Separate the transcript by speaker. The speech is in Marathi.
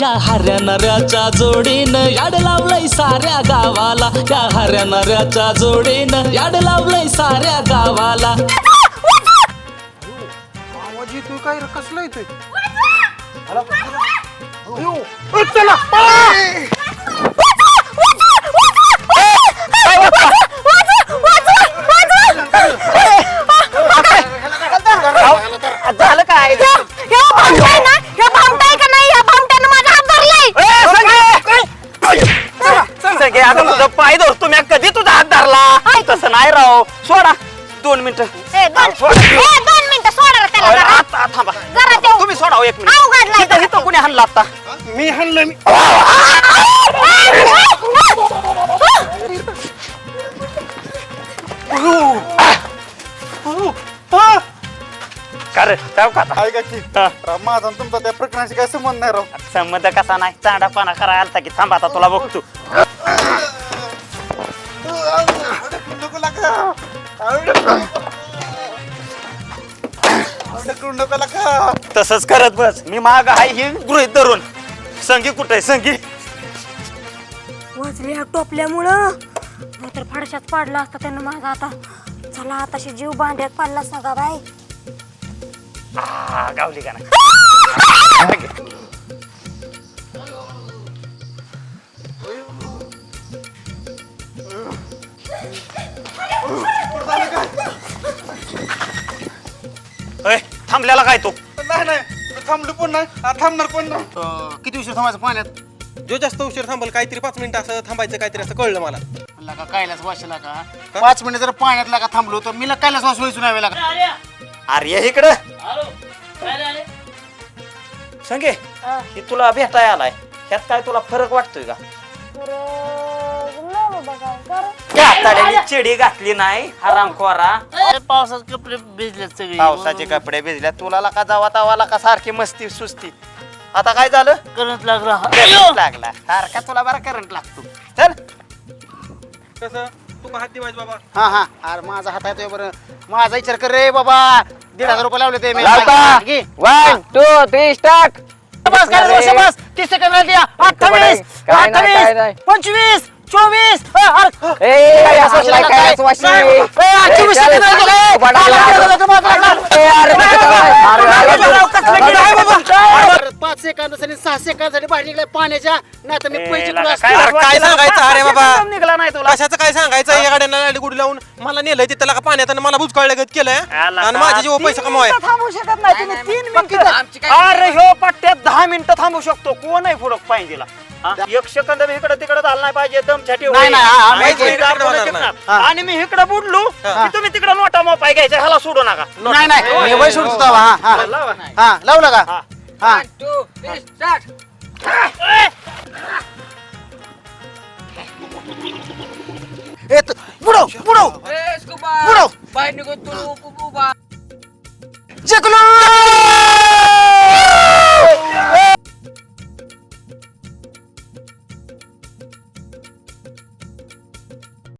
Speaker 1: या हऱ्या नऱ्याच्या जोडीनं याड लावलंय साऱ्या गावाला. या हऱ्या नऱ्याच्या जोडीनं याड लावलंय साऱ्या गावाला.
Speaker 2: आवाज येतोय काय रे? कसला येतोय अयो, चला
Speaker 3: आता तुझं पाय धरतो मी कधी तुझा हात धरला तसं नाही राव सोडा दोन मिनिटं
Speaker 4: ए, दोन ए, दोन मिनिटं सोडा रे त्याला
Speaker 3: अरे,
Speaker 4: जरा.
Speaker 3: आता थांबा
Speaker 4: जरा देऊ.
Speaker 3: तुम्ही सोडा हो एक मिनिट इथं कुणी हाणला आता
Speaker 2: मी हाणलं मी
Speaker 3: कर जाऊ का आता?
Speaker 2: ऐका की
Speaker 3: हा.
Speaker 2: राव, माझा आणि तुमचा त्या प्रकरणाशी काय संबंध नाही राव
Speaker 3: संबंध कसा नाही चांडापाना करायला आलता की थांबा आता तुला बघतो तसंच करत बस. मी माग आहे ही गृहित धरून. संगी कुठे संगी.
Speaker 4: वाचले ह्या टोपल्यामुळं. नाहीतर फडशात पाडला असता त्यानं माझा आता. चला आताशी जीव भांड्यात पाडला सगळा बाई.
Speaker 3: आ, गावली का नाही? ए, थांबलेला काय तो?
Speaker 2: नाही नाही थांबलो पण नाही. आ, थांबणार पण नाही?
Speaker 5: किती उशीर थांबायचं पाण्यात?
Speaker 6: जो जास्त उशीर थांबल काहीतरी पाच मिनिटं असं थांबायचं काहीतरी असं कळलं मला.
Speaker 5: म्हणला का कायलाच का पाच मिनिट जर पाण्यात लागा थांबलो तर मी कायलाच वाश व्हायचो नाही लागा?
Speaker 3: अरे इकडं. संगे ही. तुला भेटाय आलाय. ह्यात काय तुला फरक वाटतोय का? त्या हाताड्याने चिडी घातली नाही हरामखोरा
Speaker 5: पावसात कपडे भिजले सगळे.
Speaker 3: पावसाचे कपडे भिजल्या तुला का जावा तावाला का सारखी मस्ती सुस्ती? आता काय झालं?
Speaker 5: करंट लागला.
Speaker 3: करंट लागला. सारखा तुला बरा करंट लागतो. चल.
Speaker 6: कसं? तू का हात दिवायच बाबा.
Speaker 5: हा हा. अरे माझा हात आहे बरं. माझा विचार कर रे बाबा. दीड हजार रुपये लावले ते मी. घे.
Speaker 7: वन टू थ्री स्टार्ट
Speaker 5: बस काय रे, बस, बस. तीस सेकंद राहिले अठ्ठावीस.
Speaker 7: काय नाही, काय नाही.
Speaker 5: अठ्ठावीस पंचवीस. चोवीस. चोवीस पाच सेकंदासाठी सहा सेकंदासाठी बाहेर निघलाय पाण्याच्या नाही तर मी पैसे तुला
Speaker 3: काय
Speaker 6: अरे, काय सांगायचं? अरे बाबा?
Speaker 3: निघला नाही तुला?
Speaker 6: कशाचं काय सांगायचं? या गाड्यांना लाडी गुडी लावून मला नेलंय तिथं लागा पाण्यात आणि मला बुचकाळलं गत केलंय.
Speaker 3: आला
Speaker 6: आणि
Speaker 3: का?
Speaker 6: माझे जीव पैसे कमवाय
Speaker 3: थांबू शकत नाही तुम्ही तीन मिनिटं. अरे ह्यो पट्ट्यात दहा मिनिटं थांबू शकतो. कोण आहे फुडक पाहिजेला? हा? एक सेकंद मी इकडे तिकडे झाला नाही पाहिजे दम छाटी
Speaker 5: नाही, नाही, हा, हा,
Speaker 3: आणि
Speaker 5: माहिती
Speaker 3: इकडे
Speaker 6: होणार नाही.
Speaker 3: मी इकडे बुडलो की तुम्ही तिकडे नोटा मोपाय घ्यायचा ह्याला सोडू नका.
Speaker 5: नाही नाही. वय सोडतो हा हा.
Speaker 3: लावा.
Speaker 5: हा. लावलं का
Speaker 3: हा.
Speaker 5: हा ए, तू- बुडव बुडव बुडव जिंकलो